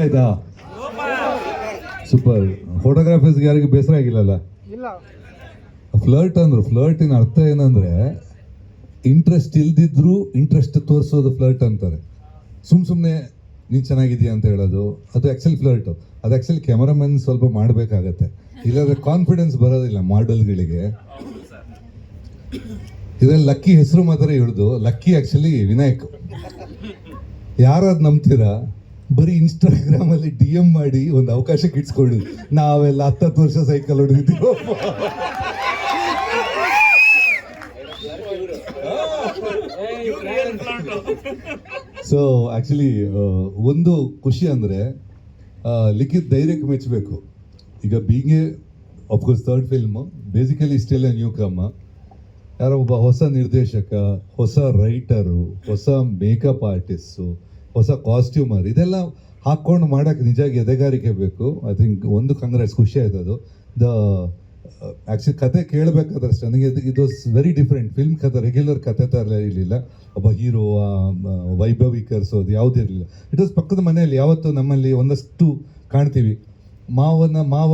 ಆಯ್ತಾ? ಸೂಪರ್ ಫೋಟೋಗ್ರಾಫರ್ಸ್ಗೆ ಯಾರಿಗೂ ಬೇಸರ ಆಗಿಲ್ಲಲ್ಲ? ಫ್ಲರ್ಟ್ ಅಂದ್ರು ಫ್ಲರ್ಟಿನ ಅರ್ಥ ಏನಂದ್ರೆ ಇಂಟ್ರೆಸ್ಟ್ ಇಲ್ದಿದ್ರು ಇಂಟ್ರೆಸ್ಟ್ ತೋರಿಸೋದು ಫ್ಲರ್ಟ್ ಅಂತಾರೆ. ಸುಮ್ ಸುಮ್ಮನೆ ನೀನು ಚೆನ್ನಾಗಿದ್ಯಾ ಅಂತ ಹೇಳೋದು ಅದು ಆಕ್ಚುಲಿ ಫ್ಲರ್ಟ್ ಅದು ಆಕ್ಚುಲಿ ಕ್ಯಾಮರಾಮನ್ ಸ್ವಲ್ಪ ಮಾಡಬೇಕಾಗತ್ತೆ. ಇಲ್ಲಾಂದ್ರೆ ಕಾನ್ಫಿಡೆನ್ಸ್ ಬರೋದಿಲ್ಲ ಮಾಡೆಲ್ಗಳಿಗೆ ಇದ್ರಲ್ಲಿ ಲಕ್ಕಿ ಹೆಸರು ಮಾತ್ರ ಹಿಡ್ದು ಲಕ್ಕಿ ಆಕ್ಚುಲಿ ವಿನಾಯಕ್. ಯಾರಾದ್ ನಂಬ್ತೀರಾ? ಬರೀ ಇನ್ಸ್ಟಾಗ್ರಾಮ್ ಅಲ್ಲಿ ಡಿ ಎಂ ಮಾಡಿ ಒಂದು ಅವಕಾಶಕ್ಕೆ ಇಟ್ಸ್ಕೊಂಡು ನಾವೆಲ್ಲ ಹತ್ತತ್ತು ವರ್ಷ ಸೈಕಲ್ ಹೊಡೆದಿದ್ದೀವಿ. ಸೊ ಆಕ್ಚುಲಿ ಒಂದು ಖುಷಿ ಅಂದ್ರೆ ಲಿಖಿತ್ ಧೈರ್ಯಕ್ಕೆ ಮೆಚ್ಚಬೇಕು ಈಗ ಬೀಂಗೆ of course third film basically ಇಷ್ಟೆಲ್ಲ ನ್ಯೂ ಕ್ರಮ ಯಾರೋ ಒಬ್ಬ ಹೊಸ ನಿರ್ದೇಶಕ, ಹೊಸ ರೈಟರು ಹೊಸ ಮೇಕಪ್ ಆರ್ಟಿಸ್ಟು ಹೊಸ ಕಾಸ್ಟ್ಯೂಮರ್ ಇದೆಲ್ಲ ಹಾಕ್ಕೊಂಡು ಮಾಡೋಕ್ಕೆ ನಿಜವಾಗಿ ಎದೆಗಾರಿಕೆ ಬೇಕು. ಐ ಥಿಂಕ್ ಒಂದು ಕಾಂಗ್ರೆಸ್ ಖುಷಿ ಆಯ್ತು ಅದು. ದ ಆ್ಯಕ್ಚುಲಿ ಕತೆ ಕೇಳಬೇಕಾದ್ರೆ ಅಷ್ಟೇ ನನಗೆ ಇದು ವೆರಿ ಡಿಫ್ರೆಂಟ್ ಫಿಲ್ಮ್ ಕತೆ ರೆಗ್ಯುಲರ್ ಕತೆ ಥರ ಇರಲಿಲ್ಲ. ಒಬ್ಬ ಹೀರೋ ವೈಭವೀಕರಿಸೋದು ಯಾವುದೂ ಇರಲಿಲ್ಲ. ಇಟ್ ವಾಸ್ ಪಕ್ಕದ ಮನೆಯಲ್ಲಿ. ಯಾವತ್ತು ನಮ್ಮಲ್ಲಿ ಒಂದಷ್ಟು ಕಾಣ್ತೀವಿ. ಮಾವನ, ಮಾವ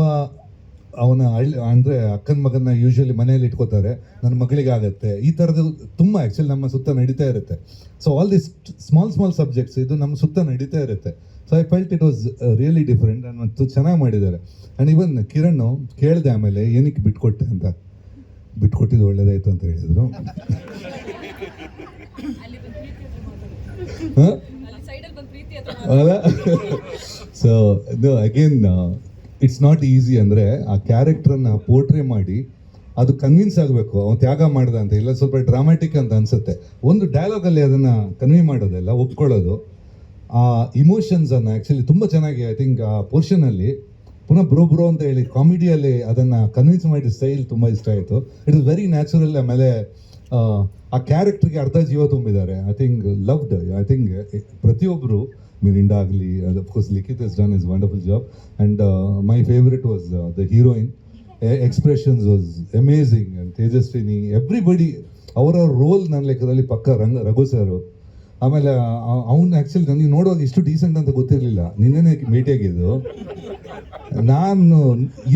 ಅವನ ಹಳ್ಳಿ ಅಂದರೆ ಅಕ್ಕನ ಮಗನ ಯೂಶ್ವಲಿ ಮನೆಯಲ್ಲಿ ಇಟ್ಕೋತಾರೆ ನನ್ನ ಮಗಳಿಗೆ ಆಗತ್ತೆ. ಈ ಥರದ್ದು ತುಂಬ ಆ್ಯಕ್ಚುಲಿ ನಮ್ಮ ಸುತ್ತ ನಡೀತಾ ಇರುತ್ತೆ. So all this small small subjects ಇದು ನಮ್ಮ ಸುತ್ತ ನಡೀತಾ ಇರುತ್ತೆ. So I felt it was really different ಮತ್ತು ಚೆನ್ನಾಗಿ ಮಾಡಿದ್ದಾರೆ. ಆ್ಯಂಡ್ ಇವನ್ ಕಿರಣ್ ಕೇಳಿದೆ ಆಮೇಲೆ ಏನಕ್ಕೆ ಬಿಟ್ಕೊಟ್ಟೆ ಅಂತ? ಬಿಟ್ಕೊಟ್ಟಿದ್ದು ಒಳ್ಳೇದಾಯ್ತು ಅಂತ ಹೇಳಿದರು. ಸೊ ಇದು ಅಗೇನ್ ಇಟ್ಸ್ ನಾಟ್ ಈಸಿ ಅಂದರೆ ಆ ಕ್ಯಾರೆಕ್ಟ್ರನ್ನ ಪೋರ್ಟ್ರೇ ಮಾಡಿ ಅದು ಕನ್ವಿನ್ಸ್ ಆಗಬೇಕು, ಅವ್ನು ತ್ಯಾಗ ಮಾಡಿದ ಅಂತ ಇಲ್ಲ ಸ್ವಲ್ಪ ಡ್ರಾಮ್ಯಾಟಿಕ್ ಅಂತ ಅನ್ಸುತ್ತೆ. ಒಂದು ಡೈಲಾಗಲ್ಲಿ ಅದನ್ನು ಕನ್ವಿ ಮಾಡೋದಲ್ಲ, ಒಪ್ಕೊಳ್ಳೋದು, ಆ ಇಮೋಷನ್ಸನ್ನು ಆ್ಯಕ್ಚುಲಿ ತುಂಬ ಚೆನ್ನಾಗಿ ಐ ಥಿಂಕ್ ಆ ಪೋರ್ಷನಲ್ಲಿ ಪುನಃ ಬ್ರೋ ಬ್ರೋ ಅಂತ ಹೇಳಿ ಕಾಮಿಡಿಯಲ್ಲಿ ಅದನ್ನು ಕನ್ವಿನ್ಸ್ ಮಾಡಿದ ಸ್ಟೈಲ್ ತುಂಬ ಇಷ್ಟ ಆಯಿತು. ಇಟ್ ಇಸ್ ವೆರಿ ನ್ಯಾಚುರಲ್ ಆಮೇಲೆ ಆ, ಕ್ಯಾರೆಕ್ಟರ್ಗೆ ಅರ್ಧ ಜೀವ ತುಂಬಿದ್ದಾರೆ. I think loved I think ಪ್ರತಿಯೊಬ್ಬರು ಮಿರಿಂಡಾ ಆಗಲಿ of course Likhith is done is wonderful job and my favourite was the heroine expressions was amazing and Tejaswini everybody ಅವರ ರೋಲ್ ನನ್ನ ಲೆಕ್ಕದಲ್ಲಿ ಪಕ್ಕ ರಂಗ ರಘು ಸರ್ ಆಮೇಲೆ ಅವ್ನು ಆ್ಯಕ್ಚುಲಿ ನನಗೆ ನೋಡುವಾಗ ಇಷ್ಟು ಡೀಸೆಂಟ್ ಅಂತ ಗೊತ್ತಿರಲಿಲ್ಲ. ನಿನ್ನೆ ಭೇಟಿಯಾಗಿದ್ದು ನಾನು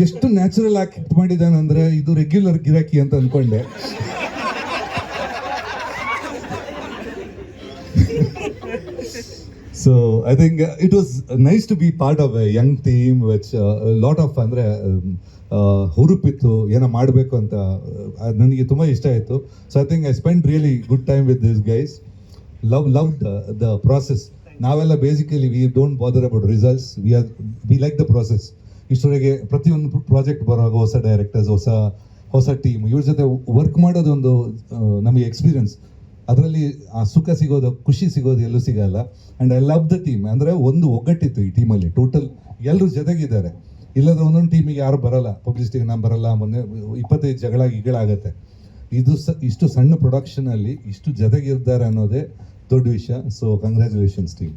ಎಷ್ಟು ನ್ಯಾಚುರಲ್ ಆಗಿ ಮಾಡಿದ್ದಾನೆ ಅಂದರೆ ಇದು ರೆಗ್ಯುಲರ್ ಗಿರಾಕಿ ಅಂತ so I think it was nice to be part of a young team which lot of ಅಂದರೆ ಹುರುಪಿತ್ತು, ಏನೋ ಮಾಡಬೇಕು ಅಂತ ನನಗೆ ತುಂಬ ಇಷ್ಟ ಆಯಿತು. So I think I spend really good time with this guys love love the process ನಾವೆಲ್ಲ basically we don't bother about results we are we like the process ಇಷ್ಟರವರೆಗೆ ಪ್ರತಿಯೊಂದು ಪ್ರಾಜೆಕ್ಟ್ ಬರುವಾಗ ಹೊಸ ಡೈರೆಕ್ಟರ್ಸ್ ಹೊಸ ಹೊಸ ಟೀಮ್ ಇವ್ರ ಜೊತೆ ವರ್ಕ್ ಮಾಡೋದೊಂದು ನಮಗೆ experience ಅದರಲ್ಲಿ ಆ ಸುಖ ಸಿಗೋದು, ಖುಷಿ ಸಿಗೋದು ಎಲ್ಲೂ ಸಿಗಲ್ಲ. And I love the team ಅಂದರೆ ಒಂದು ಒಗ್ಗಟ್ಟಿತ್ತು ಈ ಟೀಮಲ್ಲಿ ಟೋಟಲ್ ಎಲ್ಲರೂ ಜೊತೆಗಿದ್ದಾರೆ. ಇಲ್ಲದ್ರೆ ಒಂದೊಂದು ಟೀಮಿಗೆ ಯಾರು ಬರಲ್ಲ. ಪಬ್ಲಿಸಿಟಿಗೆ ನಾನು ಬರಲ್ಲ. ಮೊನ್ನೆ ಇಪ್ಪತ್ತೈದು ಜಗಳ ಗಿಗಳಾಗತ್ತೆ ಇದು ಸ, ಇಷ್ಟು ಸಣ್ಣ ಪ್ರೊಡಕ್ಷನಲ್ಲಿ ಇಷ್ಟು ಜೊತೆಗಿರ್ತಾರೆ ಅನ್ನೋದೇ ದೊಡ್ಡ ವಿಷಯ. So congratulations team